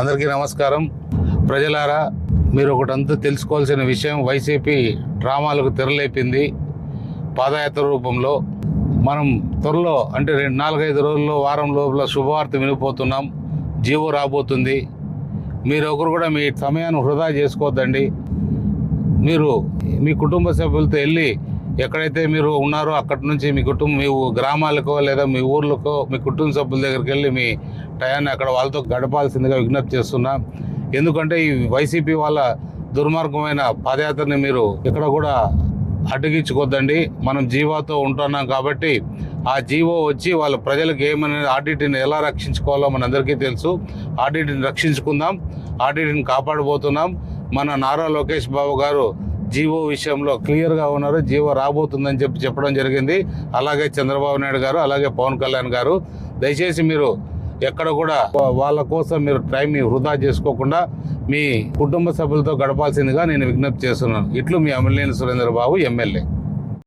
అందరికీ నమస్కారం. ప్రజలారా మీరు ఒకటంతా తెలుసుకోవాల్సిన విషయం వైసీపీ డ్రామాలకు తెరలేపింది పాదయాత్ర రూపంలో. మనం త్వరలో అంటే రెండు నాలుగైదు రోజుల్లో వారం లోపల శుభవార్త వినిపోతున్నాం. జీవో రాబోతుంది. మీరు ఒకరు కూడా మీ సమయాన్ని వృధా చేసుకోవద్దండి. మీరు మీ కుటుంబ సభ్యులతో వెళ్ళి ఎక్కడైతే మీరు ఉన్నారో అక్కడి నుంచి మీ కుటుంబం మీ గ్రామాలకో లేదా మీ ఊర్లకో మీ కుటుంబ సభ్యుల దగ్గరికి వెళ్ళి మీ టయాన్ని అక్కడ వాళ్ళతో గడపాల్సిందిగా విజ్ఞప్తి చేస్తున్నా. ఎందుకంటే ఈ వైసీపీ వాళ్ళ దుర్మార్గమైన పాదయాత్రని మీరు ఇక్కడ కూడా అడ్డగించుకోద్దండి. మనం జీవాతో ఉంటున్నాం కాబట్టి ఆ జీవో వచ్చి వాళ్ళ ప్రజలకు ఏమనే ఆర్డిటీని ఎలా రక్షించుకోవాలో మనందరికీ తెలుసు. ఆర్డిటీని రక్షించుకుందాం. ఆర్డిటీని కాపాడబోతున్నాం. మన నారా లోకేష్ బాబు గారు జీవో విషయంలో క్లియర్గా ఉన్నారు. జీవో రాబోతుందని చెప్పి చెప్పడం జరిగింది. అలాగే చంద్రబాబు నాయుడు గారు అలాగే పవన్ కళ్యాణ్ గారు. దయచేసి మీరు ఎక్కడ కూడా వాళ్ళ కోసం మీరు టైం వృధా చేసుకోకుండా మీ కుటుంబ సభ్యులతో గడపాల్సిందిగా నేను విజ్ఞప్తి చేస్తున్నాను. ఇట్లు మీ ఎమ్మెల్యే సురేంద్ర బాబు ఎమ్మెల్యే.